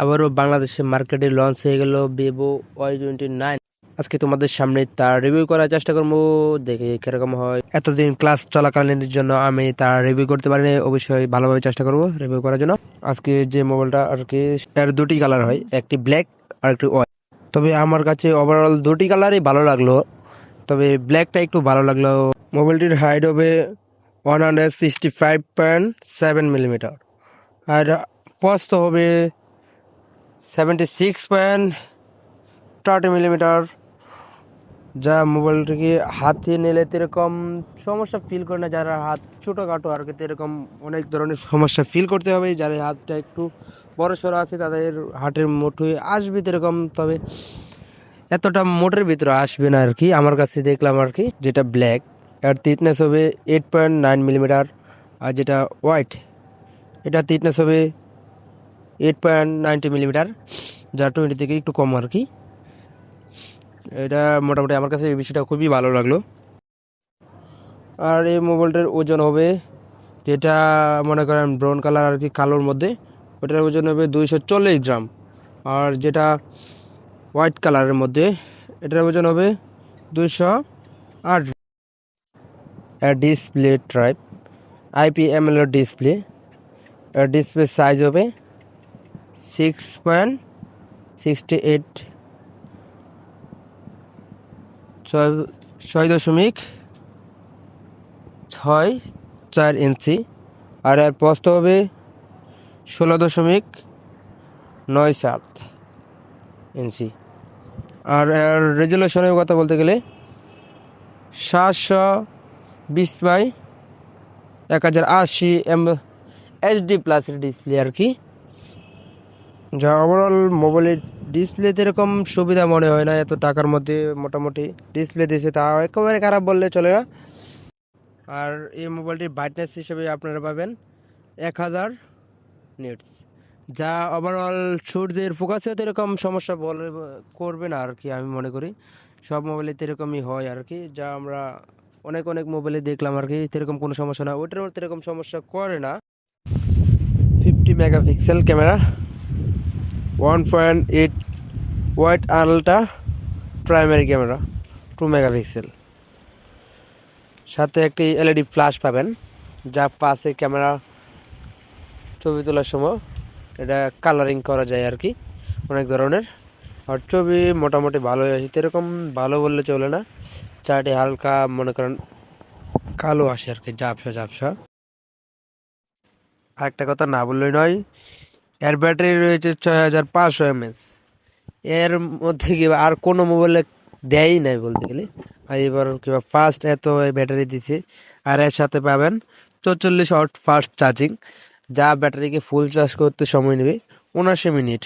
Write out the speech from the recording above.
আবারও বাংলাদেশের মার্কেটে লঞ্চ হয়ে গেল ভিভো ওয়াই টোয়েন্টি নাইন আজকে তোমাদের সামনে তার রিভিউ করার চেষ্টা করব, দেখি কীরকম হয়। এতদিন ক্লাস চলাকালীনের জন্য আমি তার রিভিউ করতে পারিনি, অবশ্যই ভালোভাবে চেষ্টা করব রিভিউ করার জন্য। আজকে যে মোবাইলটা আর কি এর দুটি কালার হয়, একটি ব্ল্যাক আর একটি হোয়াইট তবে আমার কাছে ওভারঅল দুটি কালারই ভালো লাগল। তবে ব্ল্যাকটা একটু ভালো লাগল। মোবাইলটির হাইট হবে one hundred sixty five point seven millimetre আর পস্ত হবে seventy six point thirty millimetre যা মোবাইলটিকে হাতে নিলে এরকম সমস্যা ফিল করে না, যারা হাত ছোটোখাটো আর কি এরকম অনেক ধরনের সমস্যা ফিল করতে হবে। যারা হাতটা একটু বড় সড়ো আছে, তাদের হাটের মুঠোয় আসবে এরকম তবে এতটা মোটের ভিতরে আসবে না আর কি, আমার কাছে দেখলাম আর কি, যেটা ব্ল্যাক এর থিকনেস হবে এইট পয়েন্ট নাইন মিলিমিটার আর যেটা হোয়াইট এটা থিকনেস হবে এইট পয়েন্ট নাইনটি মিলিমিটার যা টোয়েন্টি থেকে একটু কম আর কি। এটা মোটামুটি আমার কাছে এই বিষয়টা খুবই ভালো লাগল। আর এই মোবাইলটার ওজন হবে, যেটা মনে করেন ব্রাউন কালার আর কি কালোর মধ্যে, ওটার ওজন হবে দুইশো চল্লিশ গ্রাম। আর যেটা হোয়াইট কালারের মধ্যে, এটার ওজন হবে দুইশো আট ডিসপ্লে ট্রাইপ আইপি এমএলও ডিসপ্লে ডিসপ্লে সাইজ হবে সিক্স পয়েন্ট সিক্সটি এইট ছয় ছয় দশমিক ছয় চার ইঞ্চি। আর এর প্রস্থ হবে ষোলো দশমিক নয় সাত ইঞ্চি। আর এর রেজুলেশনের কথা বলতে গেলে সাতশো বিশ বাই এক হাজার আশি এম এইচডি প্লাসের ডিসপ্লে আর কি। যা ওভারঅল মোবাইলের ডিসপ্লেতে এরকম সুবিধা মনে হয় না, এত টাকার মধ্যে মোটামুটি ডিসপ্লে দিয়েছে, তা একেবারে খারাপ বললে চলে না। আর এই মোবাইলটির ব্রাইটনেস হিসেবে আপনারা পাবেন এক হাজার নিটস যা ওভারঅল সূর্যের ফোকাসেও তো এরকম সমস্যা বলে, করবে না আর কি, আমি মনে করি। সব মোবাইলে এরকমই হয় আর কি, যা আমরা অনেক অনেক মোবাইলে দেখলাম আর কি এরকম কোনো সমস্যা না। ওইটার মধ্যে এরকম সমস্যা করে না। Fifty megapixel camera one point eight wide ultra primary camera two megapixel সাথে একটি এলইডি ফ্ল্যাশ পাবেন, যা পাশে ক্যামেরা ছবি তোলার সময় এটা কালারিং করা যায় আর কি, অনেক ধরনের। আর ছবি মোটামুটি ভালো আসে এরকম ভালো বললে চলে না। চারটি হালকা, মনে করেন, কালো আসে আর কি, ঝাপসা ঝাপসা। আরেকটা কথা না বললেই নয় এর ব্যাটারি রয়েছে ছয় হাজার পাঁচশো এমএস। এর মধ্যে কি আর কোনো মোবাইলে দেয়ই নাই বলতে গেলে। আর এবার কিবা ফাস্ট এত ব্যাটারি দিছে। আর এর সাথে পাবেন চৌচল্লিশ ওয়াট ফাস্ট চার্জিং যা ব্যাটারিকে ফুল চার্জ করতে সময় নেবে। উনআশি মিনিট।